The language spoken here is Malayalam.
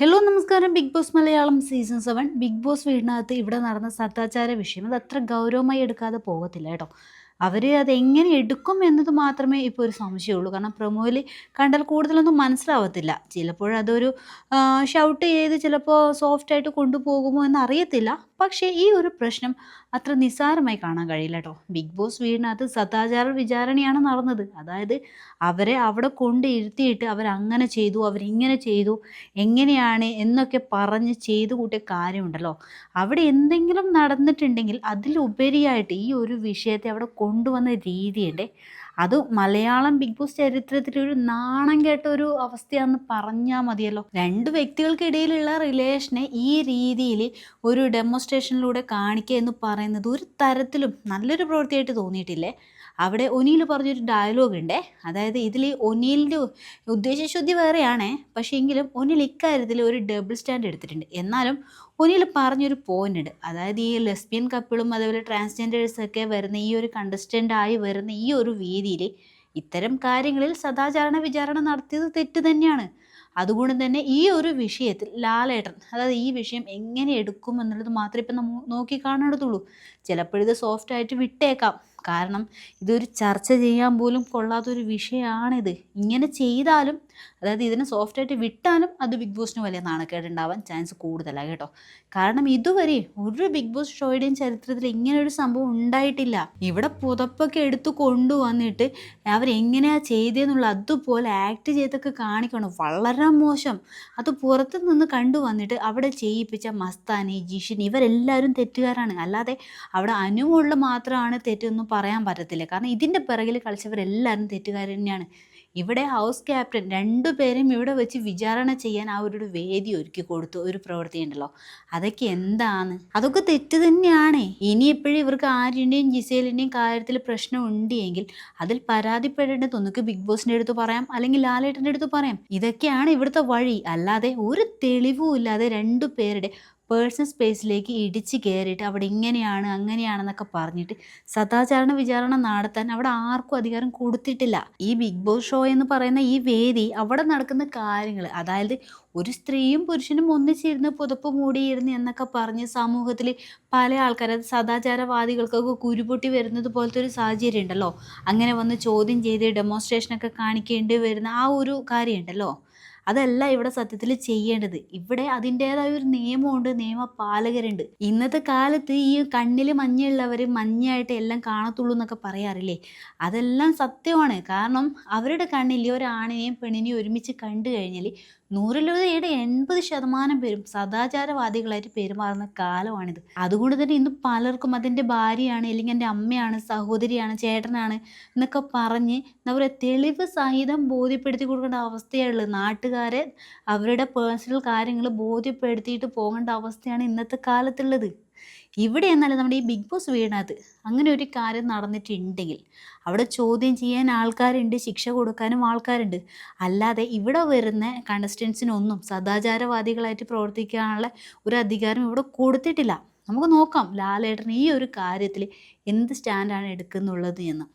ഹലോ നമസ്കാരം. Big Boss Malayalam season seven Big Boss വീടിനകത്ത് ഇവിടെ നടന്ന സദാചാര വിഷയം. അത് അത്ര ഗൗരവമായി എടുക്കാതെ പോകത്തില്ല കേട്ടോ. അവർ അതെങ്ങനെ എടുക്കും എന്നത് മാത്രമേ ഇപ്പോൾ ഒരു സംശയമുള്ളൂ. കാരണം പ്രൊമോയിൽ കണ്ടാൽ കൂടുതലൊന്നും മനസ്സിലാവത്തില്ല. ചിലപ്പോഴതൊരു ഷൗട്ട് ചെയ്ത് ചിലപ്പോൾ സോഫ്റ്റായിട്ട് കൊണ്ടുപോകുമോ എന്ന് അറിയത്തില്ല പക്ഷേ ഈ ഒരു പ്രശ്നം അത്ര നിസ്സാരമായി കാണാൻ കഴിയില്ല കേട്ടോ. ബിഗ് ബോസ് വീടിനകത്ത് സദാചാര വിചാരണയാണ് നടന്നത്. അതായത് അവരെ അവിടെ കൊണ്ട് ഇരുത്തിയിട്ട് അവരങ്ങനെ ചെയ്തു അവരിങ്ങനെ ചെയ്തു എങ്ങനെയാണ് എന്നൊക്കെ പറഞ്ഞ് ചെയ്തു കൂട്ടിയ കാര്യമുണ്ടല്ലോ. അവിടെ എന്തെങ്കിലും നടന്നിട്ടുണ്ടെങ്കിൽ അതിലുപരിയായിട്ട് ഈ ഒരു വിഷയത്തെ അവിടെ കൊണ്ടുവന്ന രീതിയുണ്ട്. അത് മലയാളം ബിഗ് ബോസ് ചരിത്രത്തിൽ ഒരു നാണം കേട്ട ഒരു അവസ്ഥയാണെന്ന് പറഞ്ഞാൽ മതിയല്ലോ. രണ്ട് വ്യക്തികൾക്കിടയിലുള്ള റിലേഷനെ ഈ രീതിയിൽ ഒരു ഡെമോൺസ്ട്രേഷനിലൂടെ കാണിക്കുക എന്ന് പറയുന്നത് ഒരു തരത്തിലും നല്ലൊരു പ്രവൃത്തിയായിട്ട് തോന്നിയിട്ടില്ലേ? അവിടെ ഒനിയിൽ പറഞ്ഞൊരു ഡയലോഗ് ഉണ്ട് അതായത് ഇതിൽ ഒനിയിലിന്റെ ഉദ്ദേശശുദ്ധി വേറെയാണേ. പക്ഷേ എങ്കിലും ഒനിൽ ഇക്കാര്യത്തിൽ ഒരു ഡബിൾ സ്റ്റാൻഡ് എടുത്തിട്ടുണ്ട്. എന്നാലും ഒനിൽ പറഞ്ഞൊരു പോയിന്റ് ഉണ്ട് അതായത് ഈ ലെസ്ബിയൻ കപ്പിളും അതേപോലെ ട്രാൻസ്ജെൻഡേഴ്സൊക്കെ വരുന്ന ഈ ഒരു കണ്ടസ്റ്റന്റായി വരുന്ന ഈ ഒരു വേദിയിൽ ഇത്തരം കാര്യങ്ങളിൽ സദാചാരണ വിചാരണ നടത്തിയത് തെറ്റ് തന്നെയാണ്. അതുകൊണ്ട് തന്നെ ഈ ഒരു വിഷയത്തിൽ ലാലേട്ടൻ അതായത് ഈ വിഷയം എങ്ങനെ എടുക്കും എന്നുള്ളത് മാത്രമേ ഇപ്പം നമ്മൾ നോക്കി കാണേണ്ടതുള്ളൂ ചിലപ്പോഴിത് സോഫ്റ്റായിട്ട് വിട്ടേക്കാം. കാരണം ഇതൊരു ചർച്ച ചെയ്യാൻ പോലും കൊള്ളാത്തൊരു വിഷയമാണിത്. ഇങ്ങനെ ചെയ്താലും അതായത് ഇതിനെ സോഫ്റ്റായിട്ട് വിട്ടാലും അത് ബിഗ് ബോസിന് വലിയ നാണക്കേടുണ്ടാവാൻ ചാൻസ് കൂടുതലാണ് കേട്ടോ. കാരണം ഇതുവരെ ഒരു ബിഗ് ബോസ് ഷോയുടെയും ചരിത്രത്തിൽ ഇങ്ങനെ ഒരു സംഭവം ഉണ്ടായിട്ടില്ല. ഇവിടെ പുതപ്പൊക്കെ എടുത്തു കൊണ്ടുവന്നിട്ട് അവരെങ്ങനെയാണ് ചെയ്തതെന്നുള്ള അതുപോലെ ആക്ട് ചെയ്തൊക്കെ കാണിക്കണം. വളരെ മോശം. അത് പുറത്ത് നിന്ന് കണ്ടുവന്നിട്ട് അവിടെ ചെയ്യിപ്പിച്ച മസ്താനി ജിഷിൻ ഇവരെല്ലാവരും തെറ്റുകാരാണ്. അല്ലാതെ അവിടെ അനുമുള്ള മാത്രമാണ് തെറ്റൊന്നും പറയാൻ പറ്റത്തില്ല. കാരണം ഇതിന്റെ പിറകിൽ കളിച്ചവരെല്ലാവരും തെറ്റുകാർ തന്നെയാണ്. ഇവിടെ ഹൗസ് ക്യാപ്റ്റൻ രണ്ടുപേരും ഇവിടെ വെച്ച് വിചാരണ ചെയ്യാൻ ആ ഒരു വേദി ഒരുക്കി കൊടുത്തു. ഒരു പ്രവൃത്തി ഉണ്ടല്ലോ. അതൊക്കെ എന്താണ് അതൊക്കെ തെറ്റ് തന്നെയാണ്. ഇനി എപ്പോഴും ഇവർക്ക് ആര്യന്റെയും ജിസേലിന്റെയും കാര്യത്തിൽ പ്രശ്നം ഉണ്ട് എങ്കിൽ അതിൽ പരാതിപ്പെടേണ്ടത് ഒന്നുക്ക് ബിഗ് ബോസിന്റെ അടുത്ത് പറയാം അല്ലെങ്കിൽ ലാലേട്ടന്റെ അടുത്ത് പറയാം. ഇതൊക്കെയാണ് ഇവിടുത്തെ വഴി. അല്ലാതെ ഒരു തെളിവും ഇല്ലാതെ രണ്ടു പേരുടെ പേഴ്സണൽ സ്പേസിലേക്ക് ഇടിച്ച് കയറിയിട്ട് അവിടെ ഇങ്ങനെയാണ് അങ്ങനെയാണെന്നൊക്കെ പറഞ്ഞിട്ട് സദാചാരണ വിചാരണ നടത്താൻ അവിടെ ആർക്കും അധികാരം കൊടുത്തിട്ടില്ല. ഈ ബിഗ് ബോസ് ഷോ എന്ന് പറയുന്ന ഈ വേദി അവിടെ നടക്കുന്ന കാര്യങ്ങൾ അതായത് ഒരു സ്ത്രീയും പുരുഷനും ഒന്നിച്ചിരുന്ന് പുതപ്പ് മൂടിയിരുന്ന് എന്നൊക്കെ പറഞ്ഞ് സമൂഹത്തിൽ പല ആൾക്കാർ അത് സദാചാരവാദികൾക്കൊക്കെ കുരുപൊട്ടി വരുന്നത് പോലത്തെ ഒരു സാഹചര്യം ഉണ്ടല്ലോ അങ്ങനെ വന്ന് ചോദ്യം ചെയ്ത് ഡെമോൺസ്ട്രേഷനൊക്കെ കാണിക്കേണ്ടി വരുന്ന ആ ഒരു കാര്യം ഉണ്ടല്ലോ അതല്ല ഇവിടെ സത്യത്തിൽ ചെയ്യേണ്ടത്. ഇവിടെ അതിന്റെതായ ഒരു നിയമമുണ്ട് നിയമപാലകരുണ്ട്. ഇന്നത്തെ കാലത്ത് ഈ കണ്ണിൽ മഞ്ഞുള്ളവർ മഞ്ഞായിട്ട് എല്ലാം കാണത്തുള്ളൂ എന്നൊക്കെ പറയാറില്ലേ? അതെല്ലാം സത്യമാണ്. കാരണം അവരുടെ കണ്ണിൽ ഒരാണിനെയും പെണ്ണിനെയും ഒരുമിച്ച് കണ്ടു കഴിഞ്ഞാൽ നൂറിലൂടെ എൺപത് ശതമാനം പേരും സദാചാരവാദികളായിട്ട് പെരുമാറുന്ന കാലമാണിത്. അതുകൊണ്ട് തന്നെ ഇന്ന് പലർക്കും അതിന്റെ ഭാര്യയാണ് അല്ലെങ്കിൽ എന്റെ അമ്മയാണ് സഹോദരിയാണ് ചേട്ടനാണ് എന്നൊക്കെ പറഞ്ഞ് പറയുക തെളിവ് സഹിതം ബോധ്യപ്പെടുത്തി കൊടുക്കേണ്ട അവസ്ഥയുള്ളത് നാട്ടുകാരെ അവരുടെ പേഴ്സണൽ കാര്യങ്ങൾ ബോധ്യപ്പെടുത്തിയിട്ട് പോകേണ്ട അവസ്ഥയാണ് ഇന്നത്തെ കാലത്തുള്ളത്. ഇവിടെ എന്നാലും നമ്മുടെ ഈ ബിഗ് ബോസ് വീടിനകത്ത് അങ്ങനെ ഒരു കാര്യം നടന്നിട്ടുണ്ടെങ്കിൽ അവിടെ ചോദ്യം ചെയ്യാൻ ആൾക്കാരുണ്ട് ശിക്ഷ കൊടുക്കാനും ആൾക്കാരുണ്ട്. അല്ലാതെ ഇവിടെ വരുന്ന കണ്ടസ്റ്റൻസിനൊന്നും സദാചാരവാദികളായിട്ട് പ്രവർത്തിക്കാനുള്ള ഒരു അധികാരം ഇവിടെ കൊടുത്തിട്ടില്ല. നമുക്ക് നോക്കാം ലാലേട്ടൻ ഈ ഒരു കാര്യത്തിൽ എന്ത് സ്റ്റാൻഡാണ് എടുക്കുന്നുള്ളത് എന്ന്.